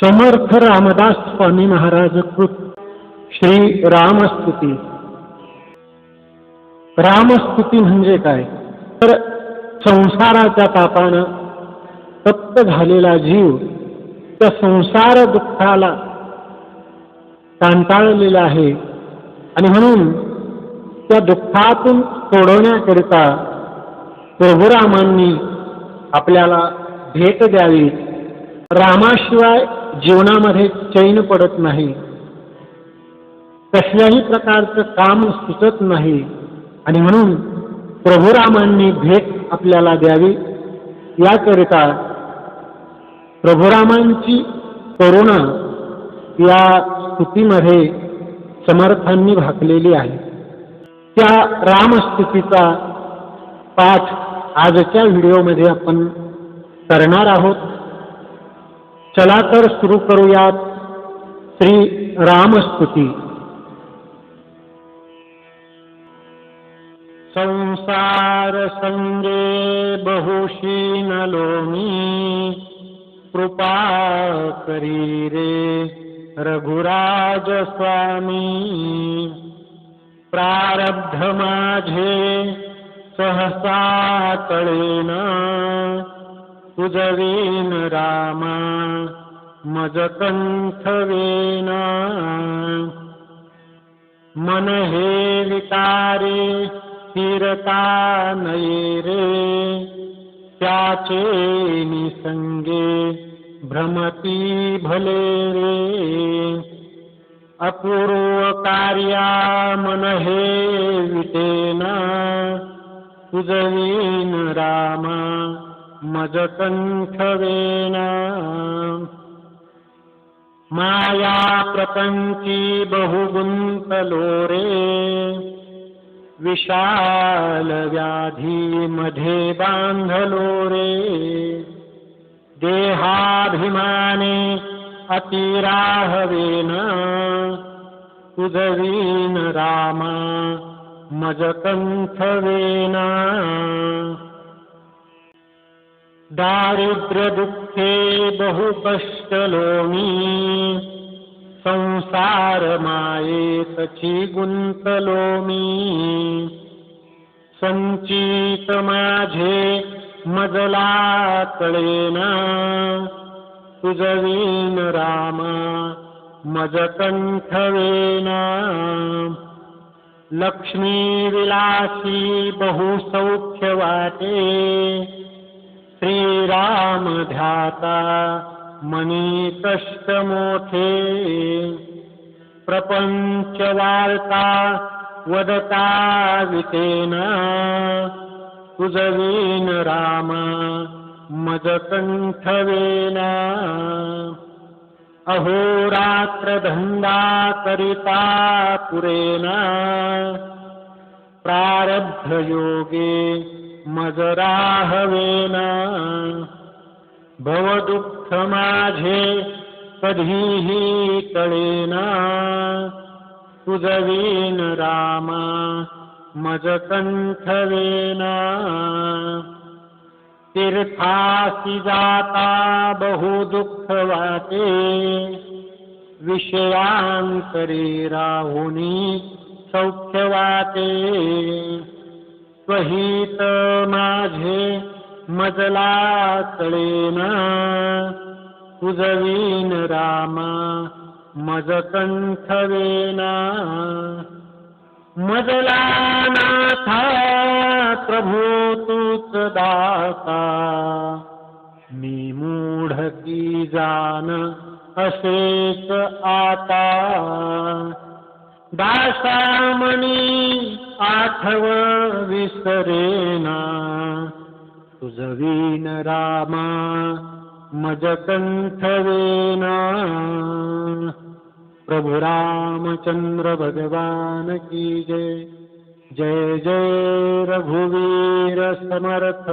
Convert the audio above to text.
समर्थ रामदास स्वामी महाराज कृत श्री रामस्तुती. रामस्तुती म्हणजे काय? तर संसाराच्या तापानं तप्त झालेला जीव त्या संसार दुःखाला कंटाळलेला आहे. आणि म्हणून त्या दुःखातून सोडवण्याकरिता प्रभुरामांनी आपल्याला भेट द्यावी. रामाशिवाय जीवनामध्ये चैन पडत नाही. कसल्याही प्रकारचं काम सुचत नाही. आणि म्हणून प्रभुरामांनी भेट आपल्याला द्यावी. याकरिता प्रभुरामांची करुणा या स्तुतीमध्ये समर्थांनी भाकलेली आहे. त्या रामस्तुतीचा पाठ आजच्या व्हिडिओमध्ये आपण करणार आहोत. चला तर सुरू करूयात श्री रामस्तुती. संसार संगे बहुशीन लोमी कृपा करी रे रघुराज स्वामी. प्रारब्ध माझे सहसा कळेन उजवीन रामा मजकन्थवेन मनहे विकारे क्षीरतानये रे। च्याचे निसङ्गे भ्रमति भले रे। अपूर्वकार्या मनहे वितेन उजवीन रामा। मजकण्ठवेन मायाप्रपञ्ची माया प्रपंची बान्धलोरे देहाभिमाने अतिराहवेन। तुझवीन रामा मज दारिद्र्यदुःखे बहु कष्टलोमी संसारमायेतचिगुन्तलोमी सञ्चितमाझे सुजवीन तुजवीनरामा मजकण्ठवेन। लक्ष्मीविलासी बहुसौख्यवाके श्रीरामध्याता मनीतश्चमोखे प्रपञ्चवार्ता वदता वितेन। कुजवेन राम मदकण्ठवेन अहोरात्रधन्दा तरिता पुरेण। प्रारब्धयोगे मदराहवेन। भवदुःखमाझे भवदुःखमाझे पधीहितलेन सुदवेन राम मद तीर्थासि तीर्थासिदाता बहुदुःखवाते। विषयान्तरे राहुनि सौख्यवाते। स्वहित माझे मजला कळेना. तुझवीन रामा मज कंठवेना. मजला नाथा प्रभू तूच दाता. मी मूढ की जान असेच आता. दासामणी आठव विसरेना तुझवीन रामा मज कंठवेना प्रभु रामचंद्र भगवान की जय। जय जय रघुवीर समर्थ